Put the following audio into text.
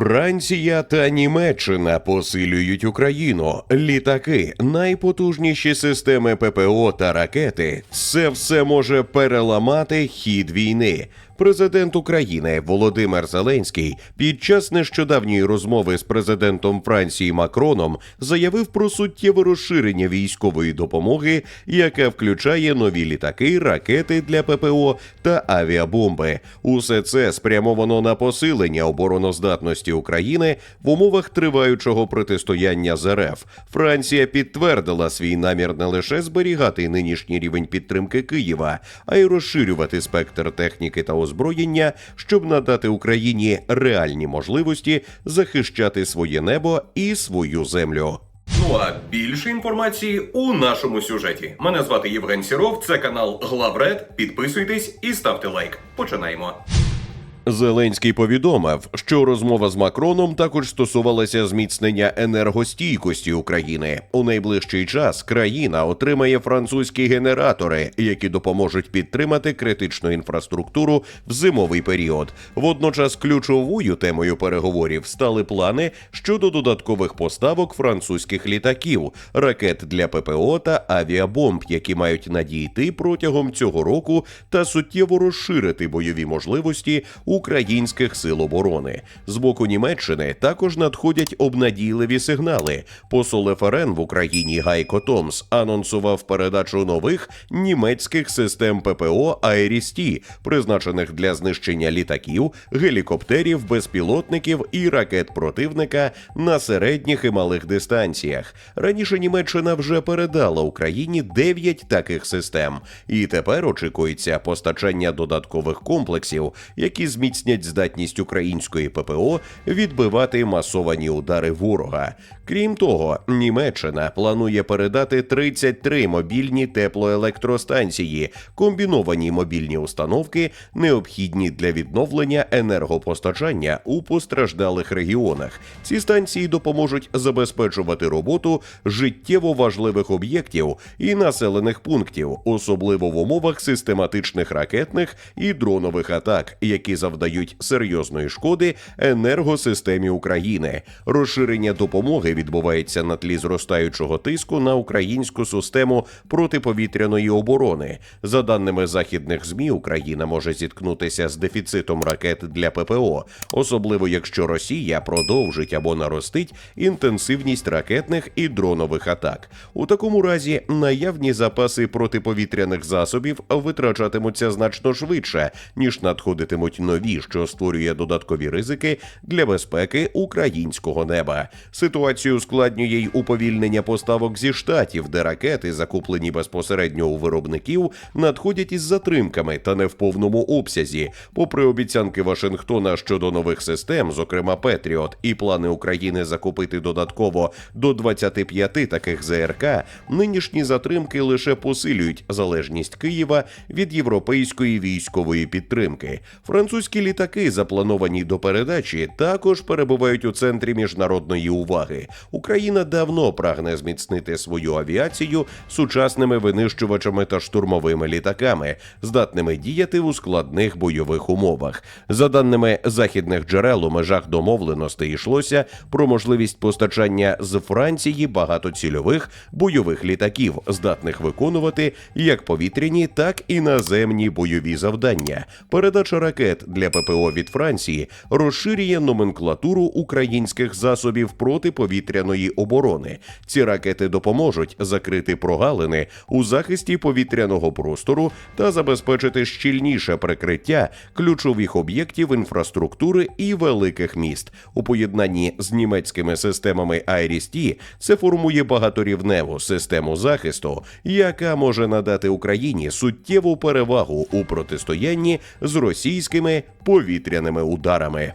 Франція та Німеччина посилюють Україну. Літаки, найпотужніші системи ППО та ракети. Це все може переламати хід війни. Президент України Володимир Зеленський під час нещодавньої розмови з президентом Франції Макроном заявив про суттєве розширення військової допомоги, яке включає нові літаки, ракети для ППО та авіабомби. Усе це спрямовано на посилення обороноздатності України в умовах триваючого протистояння з РФ. Франція підтвердила свій намір не лише зберігати нинішній рівень підтримки Києва, а й розширювати спектр техніки та озброєння, щоб надати Україні реальні можливості захищати своє небо і свою землю. Ну а більше інформації у нашому сюжеті. Мене звати Євген Сіров, це канал Главред. Підписуйтесь і ставте лайк. Починаємо. Зеленський повідомив, що розмова з Макроном також стосувалася зміцнення енергостійкості України. У найближчий час країна отримає французькі генератори, які допоможуть підтримати критичну інфраструктуру в зимовий період. Водночас ключовою темою переговорів стали плани щодо додаткових поставок французьких літаків, ракет для ППО та авіабомб, які мають надійти протягом цього року та суттєво розширити бойові можливості українських сил оборони. З боку Німеччини також надходять обнадійливі сигнали. Посол ФРН в Україні Гайко Томс анонсував передачу нових німецьких систем ППО Айрісті, призначених для знищення літаків, гелікоптерів, безпілотників і ракет противника на середніх і малих дистанціях. Раніше Німеччина вже передала Україні 9 таких систем, і тепер очікується постачання додаткових комплексів, які зміцнять здатність української ППО відбивати масовані удари ворога. Крім того, Німеччина планує передати 33 мобільні теплоелектростанції, комбіновані мобільні установки, необхідні для відновлення енергопостачання у постраждалих регіонах. Ці станції допоможуть забезпечувати роботу життєво важливих об'єктів і населених пунктів, особливо в умовах систематичних ракетних і дронових атак, які завдають серйозної шкоди енергосистемі України. Розширення допомоги відбувається на тлі зростаючого тиску на українську систему протиповітряної оборони. За даними західних змі, Україна може зіткнутися з дефіцитом ракет для ППО, особливо якщо Росія продовжить або наростить інтенсивність ракетних і дронових атак. У такому разі наявні запаси протиповітряних засобів витрачатимуться значно швидше, ніж надходитимуть нові, що створює додаткові ризики для безпеки українського неба. Ситуацію ускладнює й уповільнення поставок зі штатів, де ракети, закуплені безпосередньо у виробників, надходять із затримками та не в повному обсязі. Попри обіцянки Вашингтона щодо нових систем, зокрема Петріот, і плани України закупити додатково до 25 таких ЗРК, нинішні затримки лише посилюють залежність Києва від європейської військової підтримки. Французькі літаки, заплановані до передачі, також перебувають у центрі міжнародної уваги. Україна давно прагне зміцнити свою авіацію сучасними винищувачами та штурмовими літаками, здатними діяти у складних бойових умовах. За даними західних джерел, у межах домовленостей йшлося про можливість постачання з Франції багатоцільових бойових літаків, здатних виконувати як повітряні, так і наземні бойові завдання. Передача ракет для ППО від Франції розширює номенклатуру українських засобів протиповітряної оборони. Ці ракети допоможуть закрити прогалини у захисті повітряного простору та забезпечити щільніше прикриття ключових об'єктів інфраструктури і великих міст. У поєднанні з німецькими системами IRIS-T це формує багаторівневу систему захисту, яка може надати Україні суттєву перевагу у протистоянні з російськими повітряними ударами.